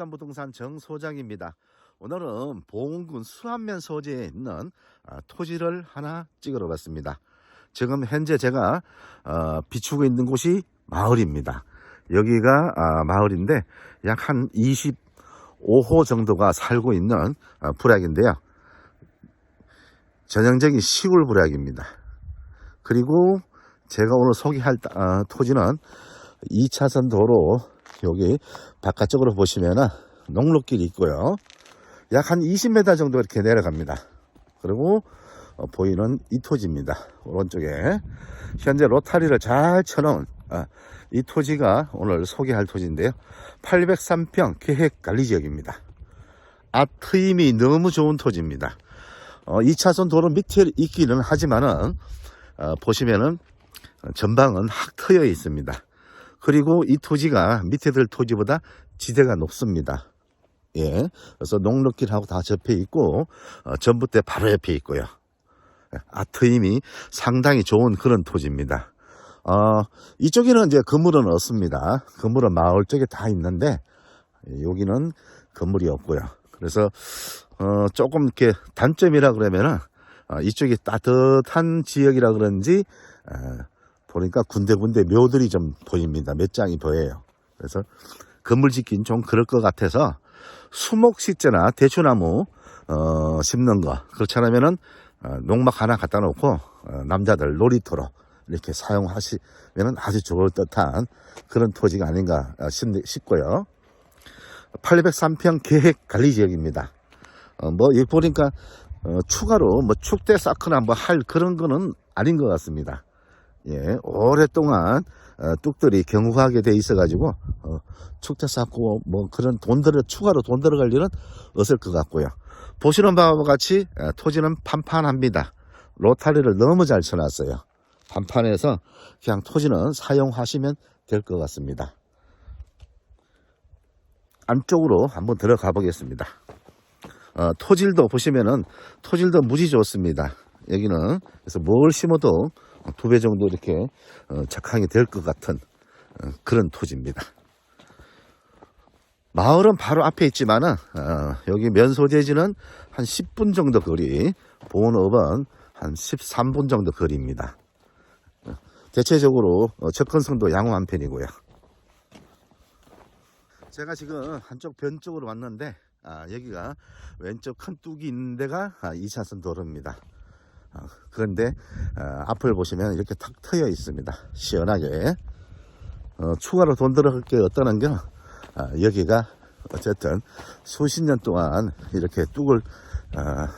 좋은 정직한 부동산 정 소장입니다. 오늘은 보은군 수안면 소재에 있는 아, 토지를 하나 찍으러 왔습니다. 지금 현재 제가 어, 비추고 있는 곳이 마을입니다. 여기가 아, 마을인데 약 한 25호 정도가 살고 있는 아, 부락인데요. 전형적인 시골 부락입니다. 그리고 제가 오늘 소개할 아, 토지는 2차선 도로 여기 바깥쪽으로 보시면은 농로길이 있고요. 약 한 20m 정도 이렇게 내려갑니다. 그리고 어, 보이는 이 토지입니다. 오른쪽에 현재 로타리를 잘 쳐놓은 아, 이 토지가 오늘 소개할 토지인데요. 803평 계획 관리 지역입니다. 앞트임이 너무 좋은 토지입니다. 어, 2차선 도로 밑에 있기는 하지만은 어, 보시면은 전방은 확 트여 있습니다. 그리고 이 토지가 밑에 들 토지보다 지대가 높습니다. 예. 그래서 농로길하고 다 접해 있고, 어, 전봇대 바로 옆에 있고요. 예, 아트임이 상당히 좋은 그런 토지입니다. 어, 이쪽에는 이제 건물은 없습니다. 건물은 마을 쪽에 다 있는데, 예, 여기는 건물이 없고요. 그래서, 어, 조금 이렇게 단점이라 그러면은, 어, 이쪽이 따뜻한 지역이라 그런지, 어, 보니까 군데군데 묘들이 좀 보입니다. 몇 장이 보여요. 그래서 건물 짓긴 좀 그럴 것 같아서 수목식재나 대추나무 어, 심는 거 그렇지 않으면은 어, 농막 하나 갖다 놓고 어, 남자들 놀이터로 이렇게 사용하시면 아주 좋을 듯한 그런 토지가 아닌가 어, 싶- 싶고요. 803평 계획 관리 지역입니다. 어, 뭐 여기 보니까 어, 추가로 뭐 축대 쌓거나 뭐 할 그런 거는 아닌 것 같습니다. 예, 오랫동안 어, 뚝들이 경후하게 돼 있어가지고 어, 축제 쌓고 뭐 그런 돈 들어 추가로 돈 들어갈 일은 없을 것 같고요. 보시는 바와 같이 어, 토지는 판판합니다. 로타리를 너무 잘 쳐놨어요. 판판해서 그냥 토지는 사용하시면 될 것 같습니다. 안쪽으로 한번 들어가 보겠습니다. 어, 토질도 보시면은 토질도 무지 좋습니다. 여기는 그래서 뭘 심어도 두 배 정도 이렇게 어, 작황이 될 것 같은 어, 그런 토지입니다. 마을은 바로 앞에 있지만은 어, 여기 면소재지는 한 10분 정도 거리, 보온업은 한 13분 정도 거리입니다. 어, 대체적으로 어, 접근성도 양호한 편이고요. 제가 지금 한쪽 변 쪽으로 왔는데 아, 여기가 왼쪽 큰 뚝이 있는 데가 아, 2차선 도로입니다. 아, 그런데 아, 앞을 보시면 이렇게 탁 트여 있습니다. 시원하게 어, 추가로 돈 들어갈 게 없다는 게 아, 여기가 어쨌든 수십 년 동안 이렇게 뚝을 아,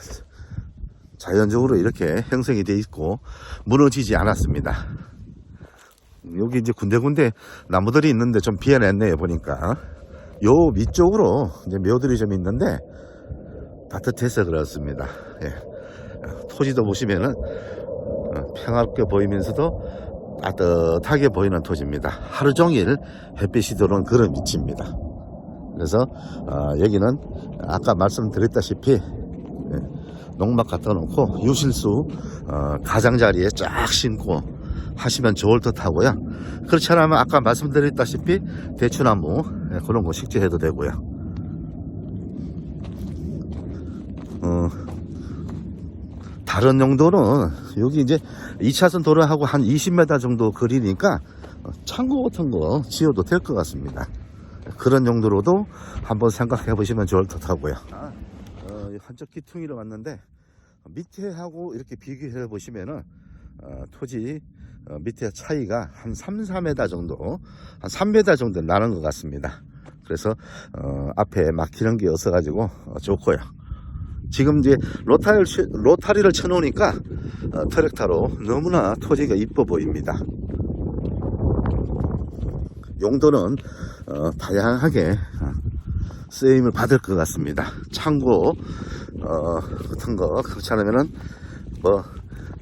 자연적으로 이렇게 형성이 돼 있고 무너지지 않았습니다. 여기 이제 군데군데 나무들이 있는데 좀 비어냈네요 보니까 요 위쪽으로 이제 묘들이 좀 있는데 따뜻해서 그렇습니다. 예. 토지도 보시면은 어, 평화롭게 보이면서도 따뜻하게 보이는 토지입니다. 하루 종일 햇빛이 들어오는 그런 위치입니다. 그래서 어, 여기는 아까 말씀드렸다시피 예, 농막 갖다 놓고 유실수 어, 가장자리에 쫙 심고 하시면 좋을 듯 하고요. 그렇지 않으면 아까 말씀드렸다시피 대추나무 예, 그런 거 식재해도 되고요. 어, 다른 용도는 여기 이제 2차선 도로하고 한 20m 정도 거리니까 창고 같은 거 지어도 될 것 같습니다. 그런 용도로도 한번 생각해 보시면 좋을 듯 하고요. 어, 한쪽 기퉁이로 왔는데 밑에 하고 이렇게 비교해 보시면은 어, 토지 어, 밑에 차이가 한 3, 4m 정도, 한 3m 정도 나는 것 같습니다. 그래서 어, 앞에 막히는 게 없어가지고 어, 좋고요. 지금 이제 로타리를, 치- 로타리를 쳐놓으니까 어, 트랙타로 너무나 토지가 이뻐 보입니다. 용도는 어, 다양하게 어, 쓰임을 받을 것 같습니다. 창고 어, 같은 거 그렇지 않으면은 뭐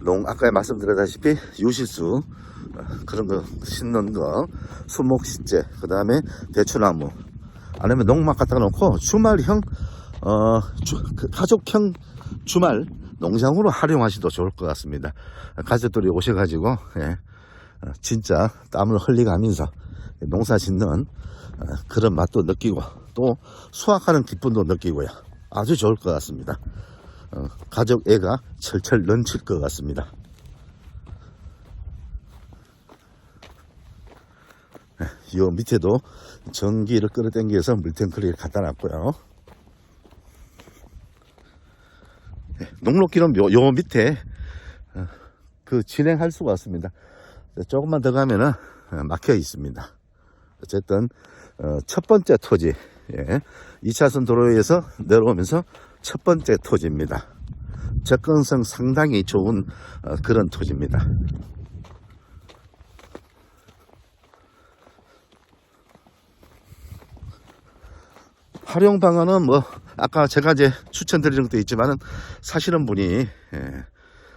농 아까 말씀드렸다시피 유실수 어, 그런 거 심는 거 수목식재 그 다음에 대추나무 아니면 농막 갖다 놓고 주말형 어, 주- 그 가족형 주말 농장으로 활용하셔도 좋을 것 같습니다. 가족들이 오셔가지고 예, 어, 진짜 땀을 흘리가면서 농사 짓는 어, 그런 맛도 느끼고 또또 수확하는 기쁨도 느끼고요. 아주 좋을 것 같습니다. 어, 가족 애가 철철 넘칠 것 같습니다. 네, 요 밑에도 전기를 끌어당겨서 물탱크를 갖다 놨고요. 네, 농록기는 요, 요 밑에 어, 그 진행할 수가 없습니다. 조금만 더 가면은 어, 막혀 있습니다. 어쨌든 어, 첫 번째 토지, 예, 2차선 도로에서 내려오면서 첫 번째 토지입니다. 접근성 상당히 좋은 어, 그런 토지입니다. 활용 방안은 뭐 아까 제가 이제 추천드리는 것도 있지만은 사시는 분이 예,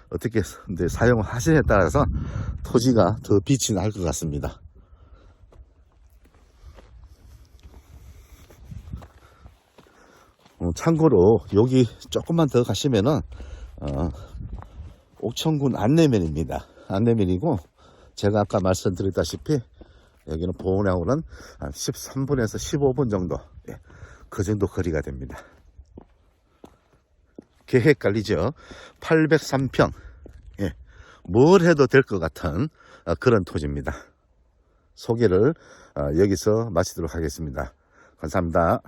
어떻게 이제 사용을 하시냐에 따라서 토지가 더 빛이 날 것 같습니다. 어, 참고로 여기 조금만 더 가시면은 어, 옥천군 안내면입니다. 안내면이고 제가 아까 말씀드렸다시피 여기는 한 13분에서 15분 정도 예, 그 정도 거리가 됩니다. 계획 관리죠. 803평. 예, 뭘 해도 될 것 같은 어, 그런 토지입니다. 소개를 어, 여기서 마치도록 하겠습니다. 감사합니다.